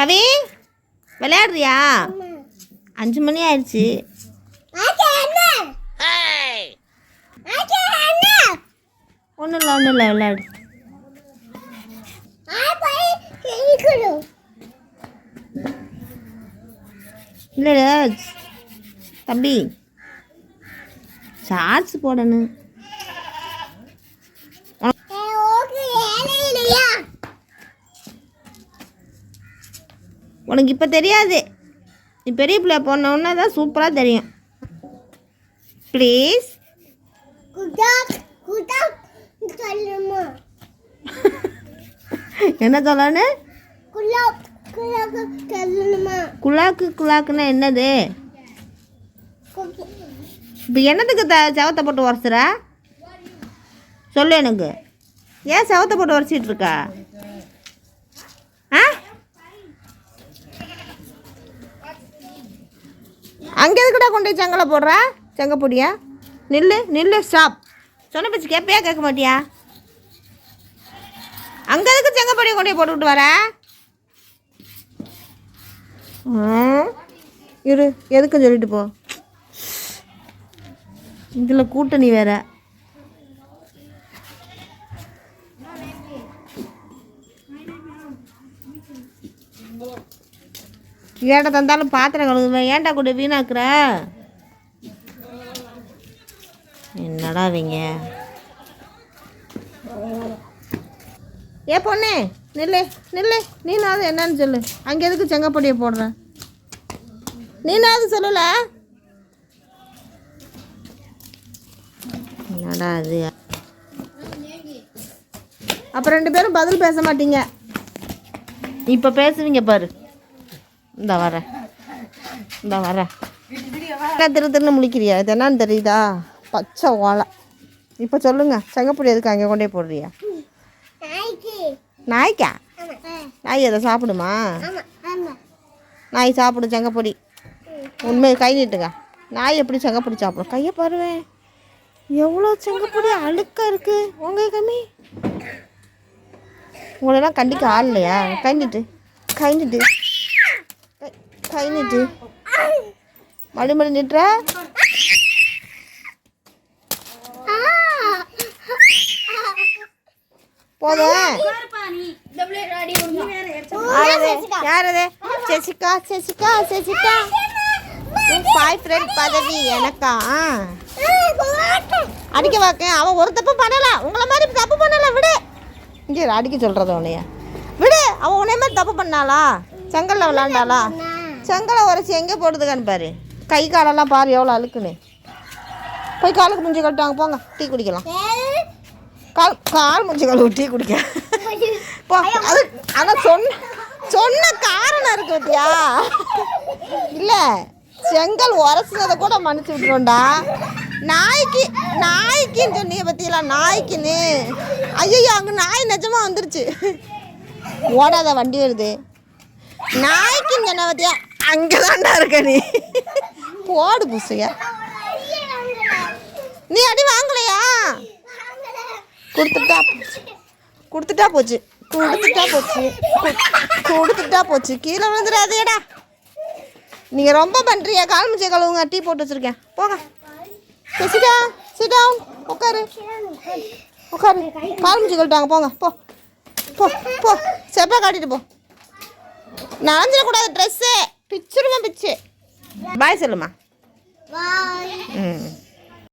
கவி விளையாடுறியா? அஞ்சு மணி ஆயிடுச்சு. ஒன்றும் இல்லை ஒன்றும் இல்லை விளையாடு. இல்லை. தம்பி ஷார்ட்ஸ் போடணும். உனக்கு இப்போ தெரியாது. நீ பெரிய பிள்ளை போனோன்னா தான் சூப்பராக தெரியும். ப்ளீஸ் என்ன சொல்லணும் குலாக்கு குலாக்குன்னா என்னது? இப்போ என்னத்துக்கு த செவத்தை போட்டு உரசுற? சொல்லு எனக்கு. ஏன் செவத்தை போட்டு உரசிட்டு இருக்கா? அங்கே எதுக்குடா கொண்டு போய் செங்கலை போடுற? செங்கப்பொடியா நில்லு நில்லு ஸ்டாப் சொன்ன பேச்சு கேட்பையா கேட்க மாட்டியா? அங்கே எதுக்கு செங்கப்பொடியை கொண்டு போய் போட்டுக்கிட்டு வர? ஆ, இரு எதுக்கும் சொல்லிட்டு போ. இதில் கூட்டணி வேறு. ஏட தந்தாலும் பாத்திரம் கழுவுவேன். ஏன்டா கூட வீணாக்குற? என்னடா அவங்க ஏ பொண்ணே நில்லு நில்லு. நீனாவது என்னன்னு சொல்லு. அங்கே எதுக்கு செங்கப்பொடியை போடுறேன் நீனாவது சொல்லல? என்னடா அது அப்போ ரெண்டு பேரும் பதில் பேச மாட்டீங்க. இப்போ பேசுவீங்க பாரு. இந்த வரேன் இந்த வரேன் என்ன திரு திருன்னு முழிக்கிறியா? இது என்னன்னு தெரியுதா? பச்சை ஓலை இப்போ சொல்லுங்க செங்கப்பொடி எதுக்கு அங்கே கொண்டே போடுறியா? நாய்க்கா. நாய் அதை சாப்பிடுமா? நாய் சாப்பிடும் செங்கப்பொடி உண்மை கை நீட்டுங்க. நாய் எப்படி செங்கப்பொடி சாப்பிடும்? கையை பாருவேன் எவ்வளோ செங்கப்பொடி அழுக்கா இருக்கு. உங்க கம்மி. உங்களெல்லாம் கண்டிக்க ஆள் இல்லையா? கை நீட்டு. கை நீட்டு. கை- கை நீட்டு மடி மடி நீட்டுற யாரது? யாரது? சசிகா சசிகா சசிகா பாய் ஃப்ரெண்ட் பதவி எனக்கா? அடிக்க வாக்க அவன் ஒரு தப்பு பண்ணல. உங்களை மாதிரி தப்பு பண்ணல விடு. இங்கே அடிக்க சொல்றது உன்னைய. விடு அவன் உன்னைய மாதிரி தப்பு பண்ணாளா? செங்கல்ல விளாண்டாளா செங்கலை உரைச்சி எங்கே போடுதுக்கான்னு பாரு. கை காலெல்லாம் பாரு எவ்வளோ அழுக்குன்னு. போய் காலுக்கு முஞ்சி கட்டுவாங்க போங்க டீ குடிக்கலாம். கால் கால் முஞ்சி கழுவு டீ குடிக்க. போ அது ஆனால் சொன்ன சொன்ன காரணம் இருக்கு பத்தியா? இல்லை செங்கல் உரசுனதை கூட மன்னிச்சு விட்டுருவோம்டா. நாய்க்கு நாய்க்குன்னு சொன்னீங்க பார்த்தீங்களா நாய்க்குன்னு. ஐயோ அங்கே நாய் நிஜமாக வந்துருச்சு. ஓடாத வண்டி வருது. நாய்க்குன்னு சொன்ன பார்த்தியா அங்கே தான்டா இருக்க நீ. போடு பூசைய. நீ அடி வாங்கலையா? கொடுத்துட்டா போச்சு. கொடுத்துட்டா போச்சு. கொடுத்துட்டா போச்சு. கொடுத்துட்டா போச்சு. கீழே விழுந்துடாதேடா நீங்கள் ரொம்ப பண்ணுறியா கால் முச்சை கழுவுங்க. டீ போட்டு வச்சுருக்கேன். போங்க. சிடா சிடா உட்காரு. உட்காரு. கால் முச்சி கழுட்டாங்க போங்க. போ. போ. போ. செப்பா காட்டிட்டு போ. நனைஞ்சிடக்கூடாது. ட்ரெஸ்ஸு பிச்சிருவேன் பிச்சு. பாய் சொல்லுமா ம்.